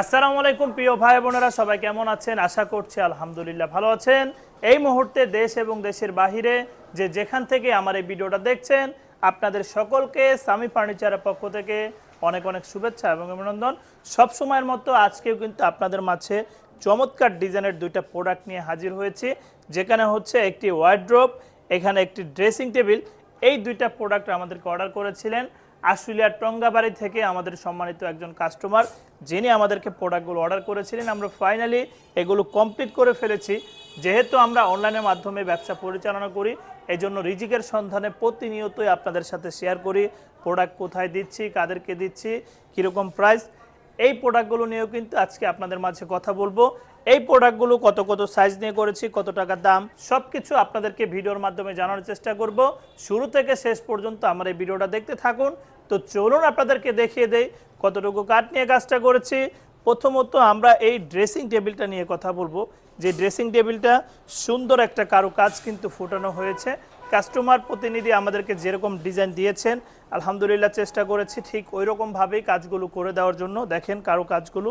আসসালামু আলাইকুম, প্রিয় ভাই বোনেরা, সবাই কেমন আছেন? আশা করছি আলহামদুলিল্লাহ ভালো আছেন। এই মুহূর্তে দেশ এবং দেশের বাহিরে যে যেখান থেকে আমার এই ভিডিওটা দেখছেন, আপনাদের সকলকে সামি ফার্নিচারের পক্ষ থেকে অনেক অনেক শুভেচ্ছা এবং অভিনন্দন। সব সময়ের মতো আজকেও কিন্তু আপনাদের মাঝে চমৎকার ডিজাইনের দুইটা প্রোডাক্ট নিয়ে হাজির হয়েছি, যেখানে হচ্ছে একটি ওয়ার্ড্রোপ এখানে একটি ড্রেসিং টেবিল এই দুইটা প্রোডাক্ট আমাদেরকে অর্ডার করেছিলেন। আশুলিয়ার টঙ্গাবাড়ি থেকে আমাদের সম্মানিত একজন কাস্টমার যিনি আমাদেরকে প্রোডাক্টগুলো অর্ডার করেছিলেন। আমরা ফাইনালি এগুলো কমপ্লিট করে ফেলেছি। যেহেতু আমরা অনলাইনের মাধ্যমে ব্যবসা পরিচালনা করি এই জন্য রিজিকের সন্ধানে প্রতিনিয়তই আপনাদের সাথে শেয়ার করি। প্রোডাক্ট কোথায় দিচ্ছি, কাদেরকে দিচ্ছি, কীরকম প্রাইস এই প্রোডাক্টগুলো নিয়েও কিন্তু আজকে আপনাদের মাঝে কথা বলব। এই প্রোডাক্টগুলো কত কত সাইজ নিয়ে করেছি, কত টাকা দাম সব কিছু আপনাদেরকে ভিডিওর মাধ্যমে জানানোর চেষ্টা করব। শুরু থেকে শেষ পর্যন্ত আমার এই ভিডিওটা দেখতে থাকুন। তো চলুন আপনাদেরকে দেখিয়ে দেই কতটুকু কাঠ নিয়ে কাজটা করেছি। প্রথমত আমরা এই ড্রেসিং টেবিলটা নিয়ে কথা বলব। যে ড্রেসিং টেবিলটা সুন্দর একটা কারুকাজ কিন্তু ফুটানো হয়েছে। কাস্টমার প্রতিনিধি আমাদেরকে যেরকম ডিজাইন দিয়েছেন, আলহামদুলিল্লাহ চেষ্টা করেছি ঠিক ওই রকমভাবেই কাজগুলো করে দেওয়ার জন্য। দেখেন কারও কাজগুলো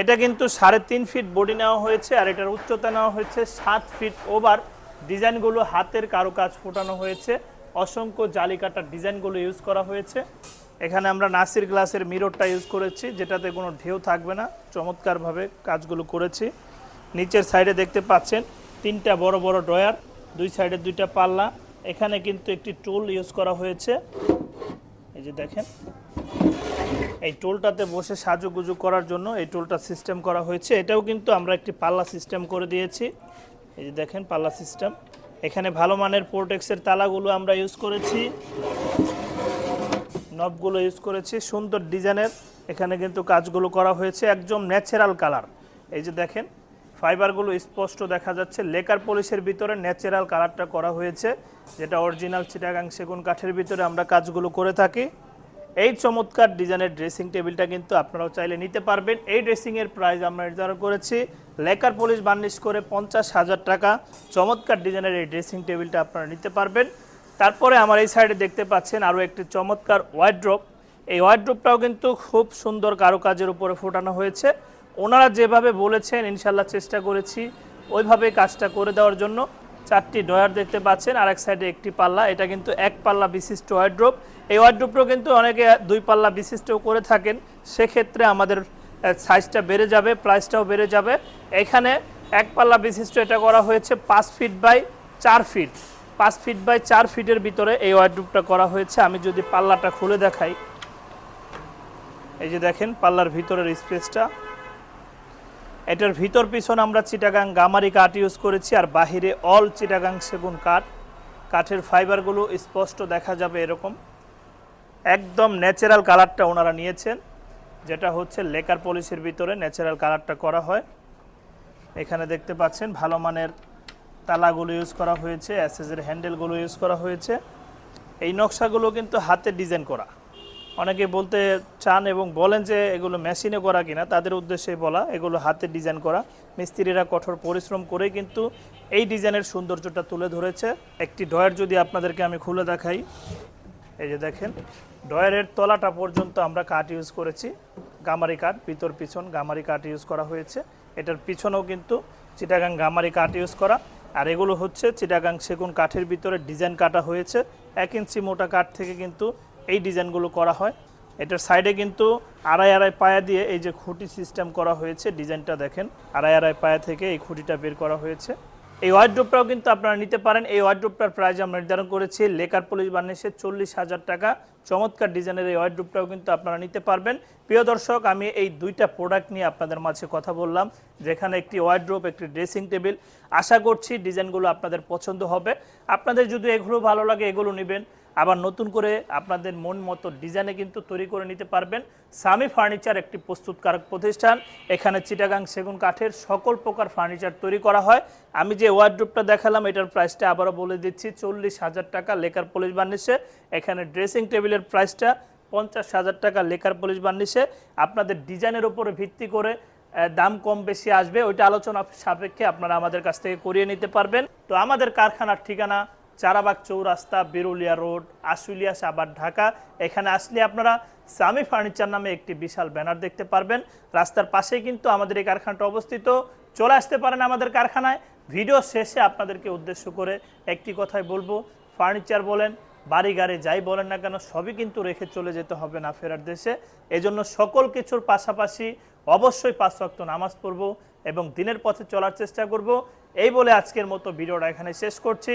এটা কিন্তু সাড়ে তিন ফিট বডি নেওয়া হয়েছে আর এটার উচ্চতা নেওয়া হয়েছে সাত ফিট ওভার ডিজাইনগুলো হাতের কারও কাজ ফোটানো হয়েছে। অসংখ্য জালি কাটার ডিজাইনগুলো ইউজ করা হয়েছে। এখানে আমরা নাসির গ্লাসের মিররটা ইউজ করেছি, যেটাতে কোনো ঢেউ থাকবে না। চমৎকারভাবে কাজগুলো করেছি। নিচের সাইডে দেখতে পাচ্ছেন, তিনটা বড় বড় ড্রয়ার, দুই সাইডে দুইটা পাল্লা। এখানে কিন্তু একটি টুল ইউজ করা হয়েছে। এই যে দেখেন, এই টোলটাতে বসে সাজুগুজু করার জন্য এই টোলটা সিস্টেম করা হয়েছে। এটাও কিন্তু আমরা একটি পাল্লা সিস্টেম করে দিয়েছি। এই যে দেখেন, পাল্লা সিস্টেম এখানে ভালো মানের পোর্টেক্সের তালাগুলো আমরা ইউজ করেছি। নবগুলো ইউজ করেছি, সুন্দর ডিজাইনের এখানে কিন্তু কাজগুলো করা হয়েছে একদম ন্যাচারাল কালার এই যে দেখেন ফাইবারগুলো স্পষ্ট দেখা যাচ্ছে। লেকার পলিশের ভিতরে ন্যাচারাল কালারটা করা হয়েছে, যেটা অরিজিনাল চিটাগাং সেগুন কাঠের ভিতরে আমরা কাজগুলো করে থাকি। এই চমৎকার ডিজাইনের ড্রেসিং টেবিলটা কিন্তু আপনারাও চাইলে নিতে পারবেন। এই ড্রেসিংয়ের প্রাইস আমরা নির্ধারণ করেছি লেকার পলিশ বার্নিশ করে পঞ্চাশ হাজার টাকা চমৎকার ডিজাইনের এই ড্রেসিং টেবিলটা আপনারা নিতে পারবেন। তারপরে আমার এই সাইডে দেখতে পাচ্ছেন আরও একটি চমৎকার ওয়ার্ড্রপ এই ওয়ার্ড্রপটাও কিন্তু খুব সুন্দর কারুকাজের উপরে ফোটানো হয়েছে। ওনারা যেভাবে বলেছেন ইনশাল্লাহ চেষ্টা করেছি ওইভাবে কাজটা করে দেওয়ার জন্য। চারটি ডয়ার দেখতে পাচ্ছেন আর এক সাইডে একটি পাল্লা। এটা কিন্তু এক পাল্লা বিশিষ্ট ওয়ার্ড্রোপ এই ওয়ার্ড্রোপটাও কিন্তু অনেকে দুই পাল্লা বিশিষ্টও করে থাকেন। সেক্ষেত্রে আমাদের সাইজটা বেড়ে যাবে প্রাইসটাও বেড়ে যাবে। এখানে এক পাল্লা বিশিষ্ট এটা করা হয়েছে পাঁচ ফিট বাই চার ফিট পাঁচ ফিট বাই চার ফিটের ভিতরে এই ওয়ার্ড্রোপটা করা হয়েছে। আমি যদি পাল্লাটা খুলে দেখাই, এই যে দেখেন পাল্লার ভিতরের স্পেসটা এটার ভিতর পিছন আমরা চিটাগাং গামারি কাঠ ইউজ করেছি আর বাহিরে অল চিটাগাং সেগুন কাঠ কাঠের ফাইবারগুলো স্পষ্ট দেখা যাবে এরকম। একদম ন্যাচারাল কালারটা ওনারা নিয়েছেন। যেটা হচ্ছে লেকার পলিশের ভিতরে ন্যাচারাল কালারটা করা হয়। এখানে দেখতে পাচ্ছেন ভালো মানের তালাগুলো ইউজ করা হয়েছে অ্যাসেজের হ্যান্ডেলগুলো ইউজ করা হয়েছে। এই নকশাগুলো কিন্তু হাতে ডিজাইন করা। অনেকে বলতে চান এবং বলেন যে এগুলো মেশিনে করা কিনা, তাদের উদ্দেশ্যে বলা, এগুলো হাতে ডিজাইন করা। মিস্ত্রিরা কঠোর পরিশ্রম করে কিন্তু এই ডিজাইনের সৌন্দর্যটা তুলে ধরেছে। একটি ডয়ার যদি আপনাদেরকে আমি খুলে দেখাই এই যে দেখেন ডয়ারের তলাটা পর্যন্ত আমরা কাঠ ইউজ করেছি। গামারি কাঠ, ভিতর পিছন গামারি কাঠ ইউজ করা হয়েছে। এটার পিছনেও কিন্তু চিটাগাং গামারি কাঠ ইউজ করা। আর এগুলো হচ্ছে চিটাগাং সেগুন কাঠের ভিতরে ডিজাইন কাটা হয়েছে। এক ইঞ্চি মোটা কাঠ থেকে কিন্তু এই ডিজাইনগুলো করা হয়। এটার সাইডে কিন্তু আড়াই আড়াই পায়া দিয়ে এই যে খুঁটি সিস্টেম করা হয়েছে। ডিজাইনটা দেখেন, আড়াই আড়াই পায়া থেকে এই খুঁটিটা বের করা হয়েছে। এই ওয়ার্ড্রোপটাও কিন্তু আপনারা নিতে পারেন। এই ওয়ার্ড্রোপটার প্রাইস আমরা নির্ধারণ করেছি। লেকার পুলিশ বার্নিশে চল্লিশ হাজার টাকা। চমৎকার ডিজাইনের এই ওয়ার্ড্রোপটাও কিন্তু আপনারা নিতে পারবেন। প্রিয় দর্শক, আমি এই দুইটা প্রোডাক্ট নিয়ে আপনাদের মাঝে কথা বললাম, যেখানে একটি ওয়ার্ড্রোপ একটি ড্রেসিং টেবিল আশা করছি ডিজাইনগুলো আপনাদের পছন্দ হবে। আপনাদের যদি এগুলো ভালো লাগে, এগুলো নেবেন। আবার নতুন করে আপনাদের মন মতো ডিজাইনে কিন্তু তৈরি করে নিতে পারবেন। সামি ফার্নিচার একটি প্রস্তুতকারক প্রতিষ্ঠান। এখানে চিটাগাং সেগুন কাঠের সকল প্রকার ফার্নিচার তৈরি করা হয়। আমি যে ওয়ার্ড্রোপটা দেখালাম, এটার প্রাইসটা আবারও বলে দিচ্ছি, চল্লিশ হাজার টাকা লেকার পুলিশ বার্নিশে এখানে ড্রেসিং টেবিলের প্রাইসটা পঞ্চাশ হাজার টাকা লেকার পুলিশ বার্নিশে আপনাদের ডিজাইনের উপরে ভিত্তি করে দাম কম বেশি আসবে। ওইটা আলোচনা সাপেক্ষে আপনারা আমাদের কাছ থেকে করিয়ে নিতে পারবেন। তো আমাদের কারখানার ঠিকানা চারাবাগ চৌরাস্তা, বেরুলিয়া রোড, আশুলিয়া সাবার ঢাকা। এখানে আসলে আপনারা সামি ফার্নিচার নামে একটি বিশাল ব্যানার দেখতে পারবেন। রাস্তার পাশেই কিন্তু আমাদের এই কারখানাটা অবস্থিত। চলে আসতে পারেন আমাদের কারখানায়। ভিডিও শেষে আপনাদেরকে উদ্দেশ্য করে একটি কথাই বলব। ফার্নিচার বলেন, বাড়ি গাড়ি যাই বলেন না কেন, সবই কিন্তু রেখে চলে যেতে হবে না ফেরার দেশে। এজন্য সকল কিছুর পাশাপাশি অবশ্যই পাঁচ ওয়াক্ত নামাজ পড়ব এবং দিনের পথে চলার চেষ্টা করব। এই বলে আজকের মতো ভিডিওটা এখানে শেষ করছি।